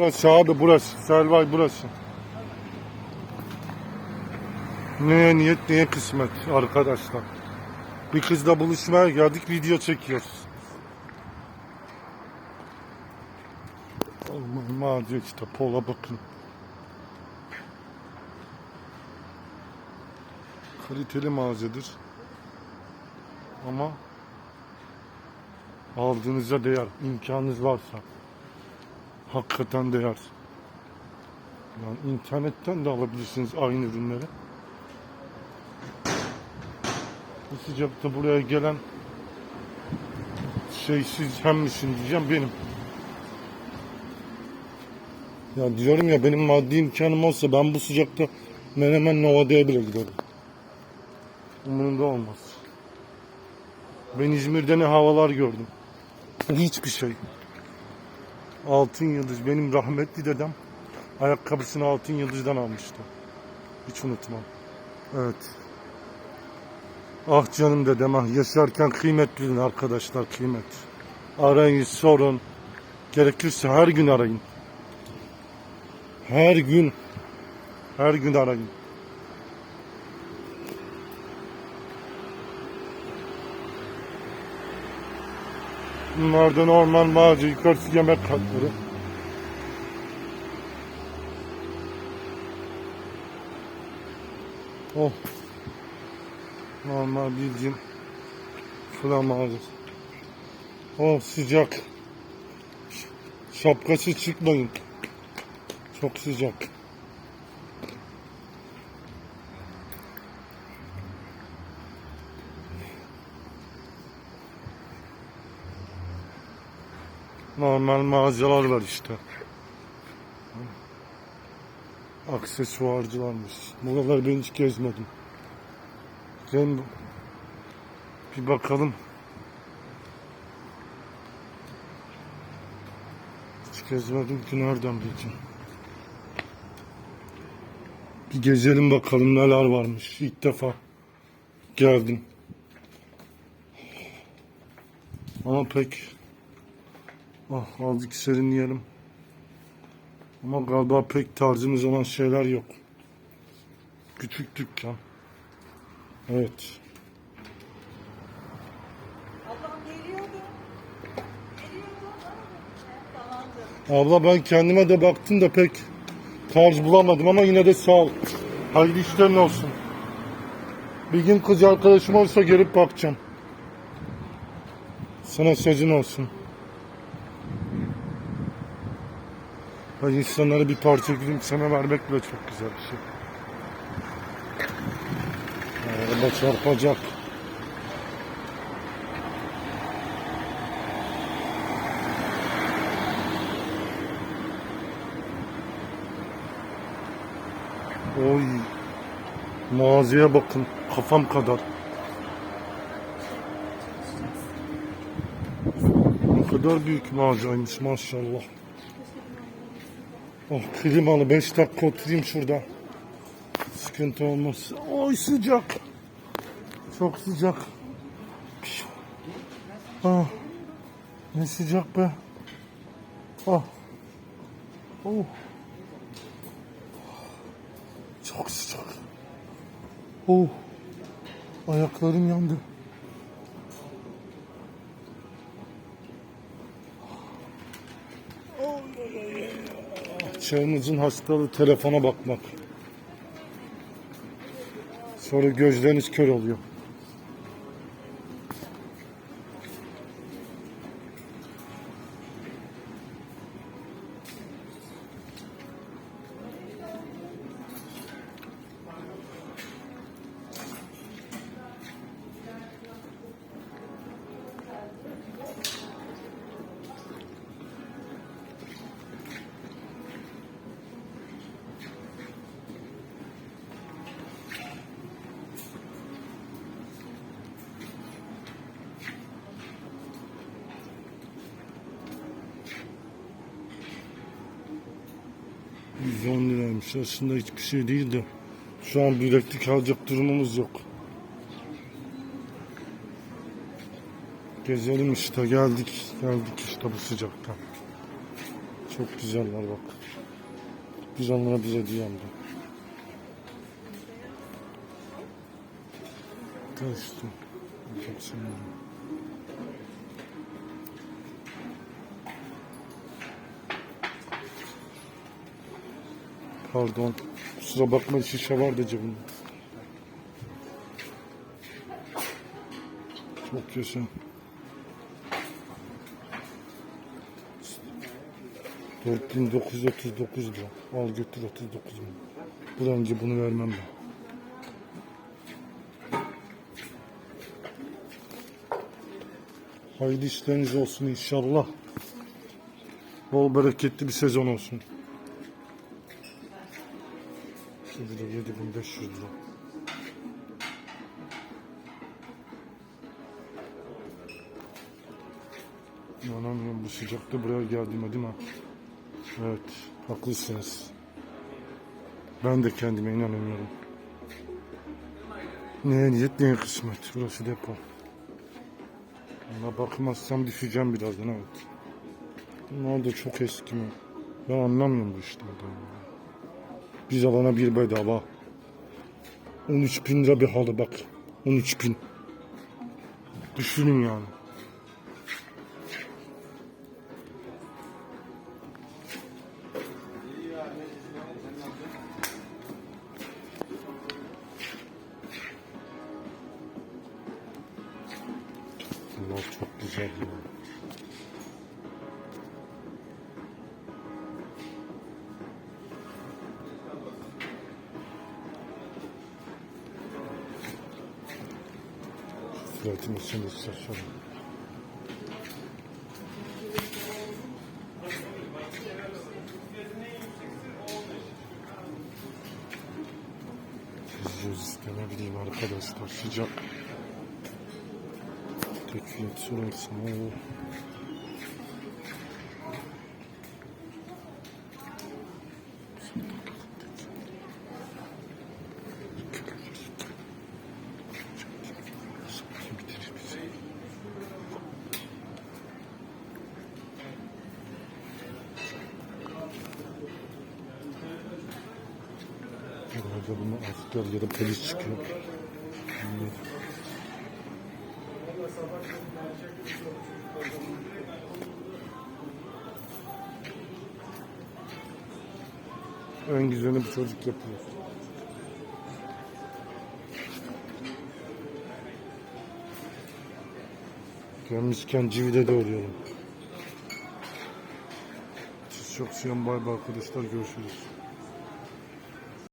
Burası abi burası. Selvay burası. Neye niyet neye kısmet arkadaşlar. Bir kızla buluşmaya geldik video çekiyoruz. Aman mağaza işte pola bakın. Kaliteli mağazadır. Ama aldığınıza değer. imkanınız varsa. Hakikaten değer. Yani internetten de alabilirsiniz aynı ürünleri. Bu sıcakta buraya gelen şey siz hem misin diyeceğim benim. Ya diyorum ya benim maddi imkanım olsa ben bu sıcakta Menemen Nova'ya bile giderim. Umurumda olmaz. Ben İzmir'de ne havalar gördüm. Hiçbir şey. Altın yıldız. Benim rahmetli dedem ayakkabısını altın yıldızdan almıştı. Hiç unutmam. Evet. Ah canım dedem ah yaşarken kıymet bilin arkadaşlar kıymet. Arayın sorun. Gerekirse her gün arayın. Her gün. Her gün arayın. Bunlar da normal mağaza yukarısı yemek katları. Oh. Normal bildiğin fırın mağazası. Oh sıcak. Şapkası çıkmayın. Çok sıcak. Normal mağazalar var işte. Aksesuarcılarmış. Buraları ben hiç gezmedim. Sen bir bakalım. Hiç gezmedim ki nereden bileceğim. Bir gezelim bakalım neler varmış. İlk defa geldim. Ama pek Ah azıcık serinleyelim. Ama galiba pek tarzımız olan şeyler yok. Küçük dükkan. Evet. Abla ben kendime de baktım da pek tarz bulamadım ama yine de sağ ol. Hayırlı işlerin olsun. Bir gün kız arkadaşım olsa gelip bakacağım. Sana sözün olsun. Ay insanlara bir parça gülümseme vermek bile çok güzel bir şey. Araba çarpacak. Oy. Mağazaya bakın. Kafam kadar. Ne kadar büyük mağazaymış maşallah. Oh klimalı 5 dakika oturayım şurada. Sıkıntı olmaz. Oy sıcak. Çok sıcak. Ah. Ne sıcak be. Ah. Oh. Çok sıcak. Oh. Ayaklarım yandı. Çağımızın hastalığı telefona bakmak. Sonra gözleriniz kör oluyor. %10 liraymış. Aslında hiçbir şey değil de şu an bileklik alacak durumumuz yok. Gezelim işte geldik. Geldik işte bu sıcakta. Çok güzeller bak. Biz onlara bize diyelim de. Taştı. Çok seviyorum. Pardon. Kusura bakma şişe vardı cebimde. Çok yaşa. Dört bin dokuz yüz otuz dokuz lira. Al götür otuz dokuz bin. Bu önce bunu vermem ben. Hayırlı işleriniz olsun inşallah. Bol bereketli bir sezon olsun. Şimdi de 7500 lira. İnanamıyorum bu sıcakta buraya geldiğime değil mi? Evet, haklısınız. Ben de kendime inanamıyorum. Ne niyet ne kısmet. Burası depo. Ona bakmazsam düşeceğim birazdan evet. Bunlar da çok eski mi? Ben anlamıyorum bu işlerden. Biz alana bir bedava. 13 bin lira bir halı bak. 13 bin. Düşünün yani. Bunlar çok güzel ya. Fiyatını şimdi şaşırdım. Yüz ne arkadaşlar sıcak. Tek fiyat sorarsan o. Herhalde bunu asker ya da polis çıkıyor. En güzelini bir çocuk yapıyor. Gelmişken civide de uğrayalım. Siz çok seviyorum bay bay arkadaşlar görüşürüz.